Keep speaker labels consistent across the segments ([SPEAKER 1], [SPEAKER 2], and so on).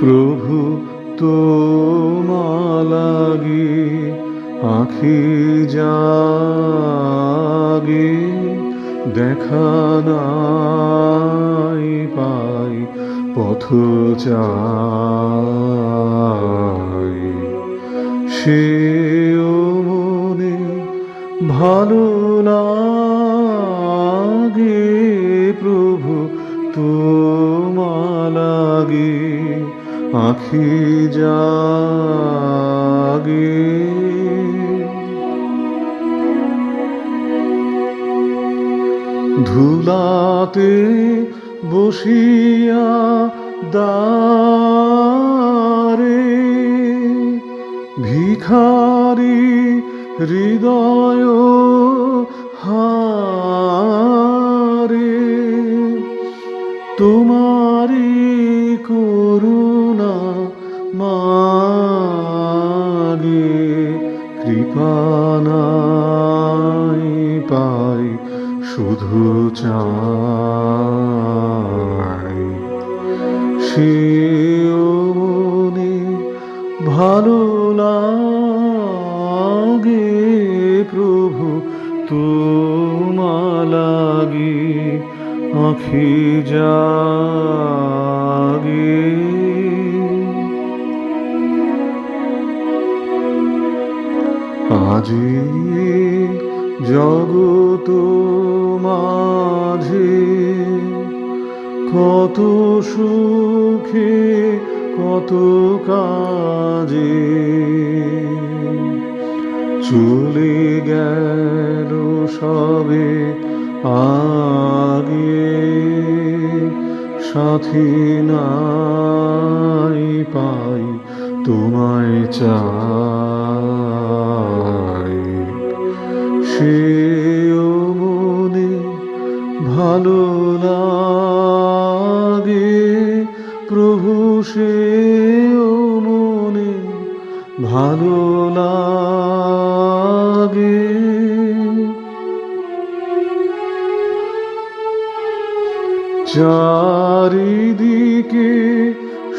[SPEAKER 1] প্রভু, তোমালাগি আখি জাগে, দেখা নাই পাই, পথ চাই। সেও মনে ভালো লাগে, প্রভু তো তোমালাগে আখি জাগে। ধুলাতে বসিয়া দারে ভিখারি হৃদয় হারে। তোমারি মাগে কৃপানাই পাই শুধু চাই। মনে ভালো লাগে প্রভু তোমালাগি আখি জাগে। আজি জগত মাঝে, কত সুখে, কত কাজে চলে গেল সবে আগে। সাথী নাই পাই তোমায় চাই। সেও মনে ভালো লাগে। প্রভু সেও মনে ভালো লাগে। চারিদিকে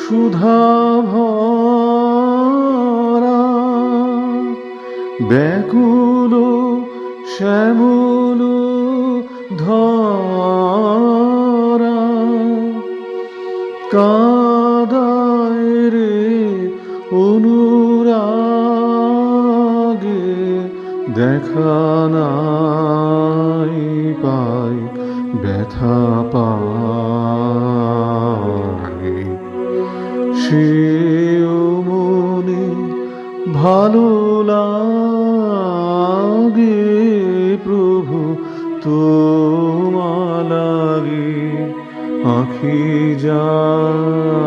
[SPEAKER 1] সুধা ভরা ব্যাকুল শ্যামল ধরা কাদায় রে অনুরাগে দেখা নাই পাই ব্যথা পাই সেও মনে ভালো পাখি জাগে।